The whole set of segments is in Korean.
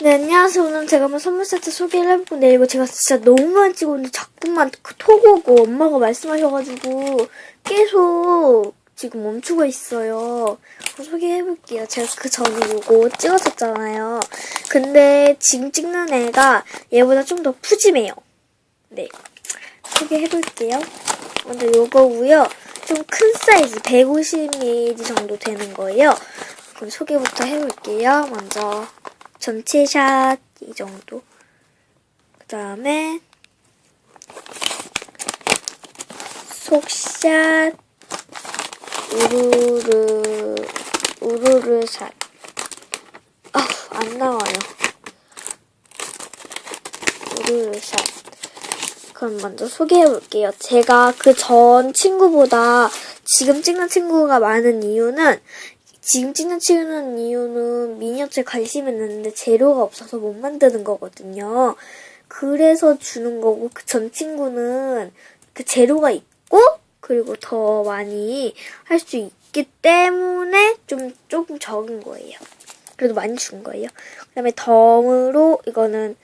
네, 안녕하세요. 오늘 제가 한번 선물 세트 소개를 해볼 건데, 이거 제가 진짜 너무 많이 찍었는데, 자꾸만 그 톡오고 엄마가 말씀하셔가지고, 계속 지금 멈추고 있어요. 소개해볼게요. 제가 그 전에 이거 찍었었잖아요. 근데 지금 찍는 애가 얘보다 좀 더 푸짐해요. 네. 소개해볼게요. 먼저 요거고요. 좀 큰 사이즈, 150ml 정도 되는 거예요. 그럼 소개부터 해볼게요. 먼저 전체 샷 이 정도. 그 다음에 속샷 우르르 우르르 샷. 아, 안 나와요. 우르르 샷. 그럼 먼저 소개해 볼게요. 제가 그 전 친구보다 지금 찍는 친구가 많은 이유는 지금 찍는 치우는 이유는 미니어처에 관심이 있는데 재료가 없어서 못 만드는 거거든요. 그래서 주는 거고 그 전 친구는 그 재료가 있고 그리고 더 많이 할 수 있기 때문에 좀 조금 적은 거예요. 그래도 많이 준 거예요. 그다음에 덤으로 이거는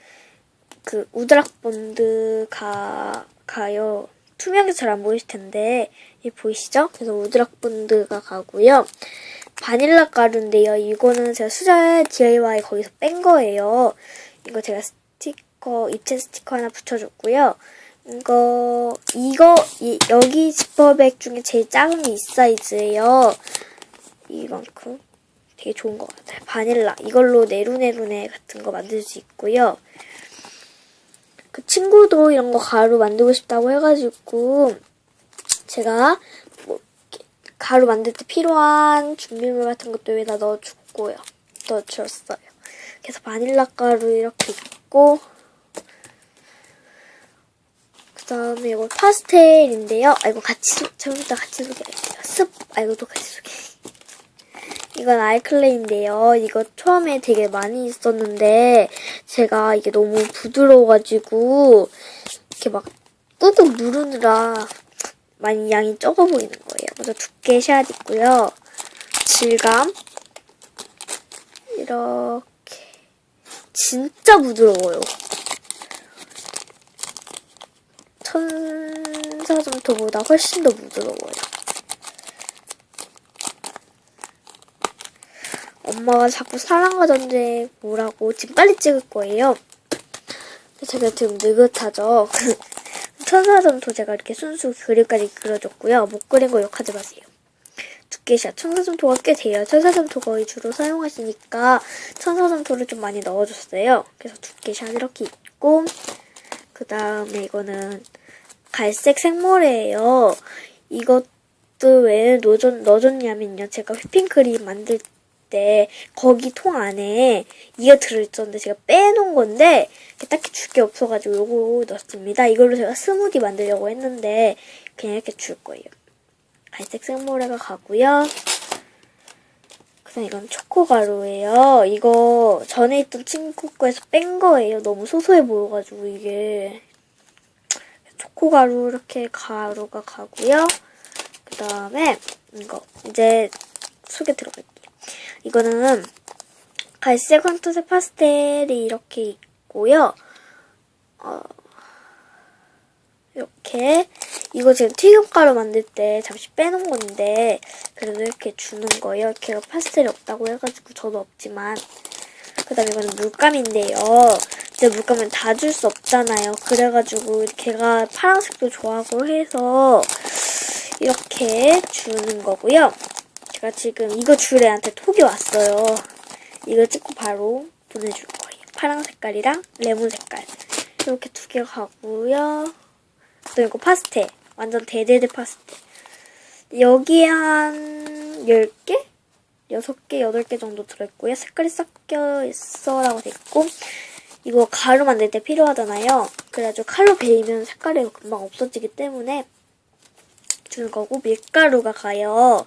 그 우드락 본드 가 가요. 투명해서 잘 안 보이실 텐데 이 보이시죠? 그래서 우드락 본드가 가고요. 바닐라 가루인데요. 이거는 제가 수제 DIY 거기서 뺀 거예요. 이거 제가 스티커, 입체 스티커 하나 붙여줬고요. 이거, 이거, 이, 여기 지퍼백 중에 제일 작은 게 이 사이즈예요. 이만큼. 되게 좋은 것 같아요. 바닐라. 이걸로 네루네루네 같은 거 만들 수 있고요. 그 친구도 이런 거 가루 만들고 싶다고 해가지고, 제가 가루 만들 때 필요한 준비물 같은 것도 여기다 넣어줬고요. 넣어줬어요. 그래서 바닐라 가루 이렇게 있고, 그 다음에 이거 파스텔인데요. 아, 이거 같이, 소- 좀 이따 같이 소개할게요. 습! 아, 이것도 같이 소개. 이건 아이클레인데요. 이거 처음에 되게 많이 있었는데, 제가 이게 너무 부드러워가지고, 이렇게 막 꾹꾹 누르느라 많이 양이 적어 보이는 거예요. 먼저 두께 샷 있고요. 질감. 이렇게. 진짜 부드러워요. 천사점토보다 훨씬 더 부드러워요. 엄마가 자꾸 사랑과 전쟁 뭐라고 지금 빨리 찍을 거예요. 제가 지금 느긋하죠. 천사점토 제가 이렇게 순수 그림까지 그려줬고요. 못 그린 거 욕하지 마세요. 두께샷 천사점토가 꽤 돼요. 천사점토 거의 주로 사용하시니까 천사점토를 좀 많이 넣어줬어요. 그래서 두께샷 이렇게 있고 그 다음에 이거는 갈색 생모래예요. 이것도 왜 넣어줬, 넣어줬냐면요. 제가 휘핑크림 만들 때 거기 통 안에 이가 들어있었는데 제가 빼놓은 건데 딱히 줄 게 없어가지고 요거 넣었습니다. 이걸로 제가 스무디 만들려고 했는데 그냥 이렇게 줄 거예요. 갈색 생모래가 가고요. 그다음 이건 초코가루예요. 이거 전에 있던 친구 거에서 뺀 거예요. 너무 소소해 보여가지고 이게 초코가루 이렇게 가루가 가고요. 그 다음에 이거 이제 소개 들어갈게요. 이거는 갈색 황토색 파스텔이 이렇게 있고요. 어, 이렇게 이거 지금 튀김가루 만들 때 잠시 빼놓은 건데 그래도 이렇게 주는 거예요. 이렇게 파스텔이 없다고 해가지고 저도 없지만 그 다음에 이거는 물감인데요. 근데 물감은 다 줄 수 없잖아요. 그래가지고 걔가 파란색도 좋아하고 해서 이렇게 주는 거고요. 제가 지금 이거 줄 애한테 톡이 왔어요. 이거 찍고 바로 보내줄 거예요. 파란 색깔이랑 레몬 색깔. 이렇게 두 개 가고요. 또 이거 파스텔. 완전 대대대 파스텔. 여기에 한 10개? 6개, 8개 정도 들어있고요. 색깔이 섞여 있어라고 돼있고 이거 가루 만들 때 필요하잖아요. 그래가지고 칼로 베이면 색깔이 금방 없어지기 때문에 주는 거고 밀가루가 가요.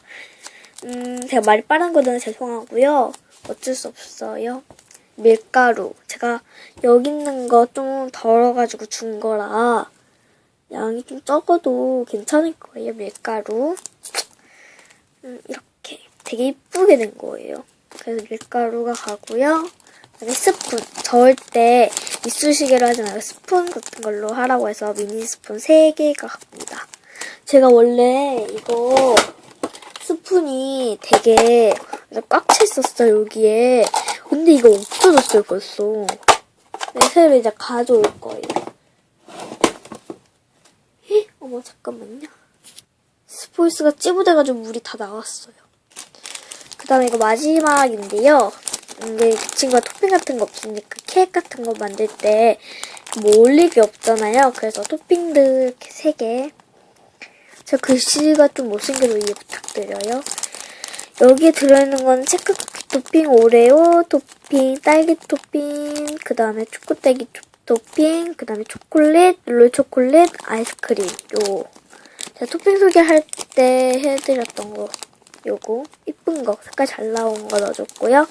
음, 제가 말이 빠른 거는 죄송하고요. 어쩔 수 없어요. 밀가루. 제가 여기 있는 거 좀 덜어가지고 준 거라 양이 좀 적어도 괜찮을 거예요. 밀가루. 음, 이렇게 되게 이쁘게 된 거예요. 그래서 밀가루가 가고요. 그다음에 스푼. 저을 때 이쑤시개로 말고 스푼 같은 걸로 하라고 해서 미니 스푼 3개가 갑니다. 제가 원래 이거 스푼이 되게 꽉 차 있었어요, 여기에. 근데 이거 없어졌어요, 벌써. 네, 새로 이제 가져올 거예요. 헉, 어머, 잠깐만요. 스포이스가 찌부돼가지고 물이 다 나왔어요. 그 다음에 이거 마지막인데요. 이게 이 친구가 토핑 같은 거 없으니까 케이크 같은 거 만들 때 뭐 올릴 게 없잖아요. 그래서 토핑들 이렇게 3개. 저 글씨가 좀 못생겨서 이해 부탁드려요. 여기에 들어있는 건 체크쿠키 토핑, 오레오 토핑, 딸기 토핑, 그 다음에 초코딸기 초- 토핑, 그 다음에 초콜릿, 롤 초콜릿, 아이스크림. 요. 제가 토핑 소개할 때 해드렸던 거. 요거. 이쁜 거. 색깔 잘 나온 거 넣어줬고요.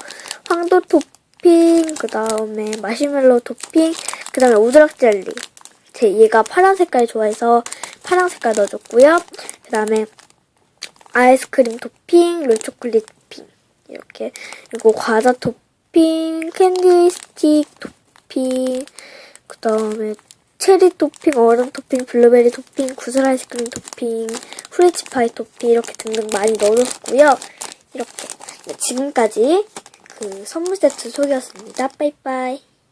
황도 토핑, 그 다음에 마시멜로 토핑, 그 다음에 오드락 젤리. 제 얘가 파란 색깔 좋아해서 파란 색깔 넣어줬고요. 그 다음에 아이스크림 토핑, 롤 초콜릿 토핑. 이렇게. 그리고 과자 토핑, 캔디 스틱 토핑, 그 다음에 체리 토핑, 얼음 토핑, 블루베리 토핑, 구슬 아이스크림 토핑, 프렌치 파이 토핑 이렇게 등등 많이 넣어줬고요. 이렇게. 네, 지금까지 그 선물 세트 소개였습니다. 빠이빠이.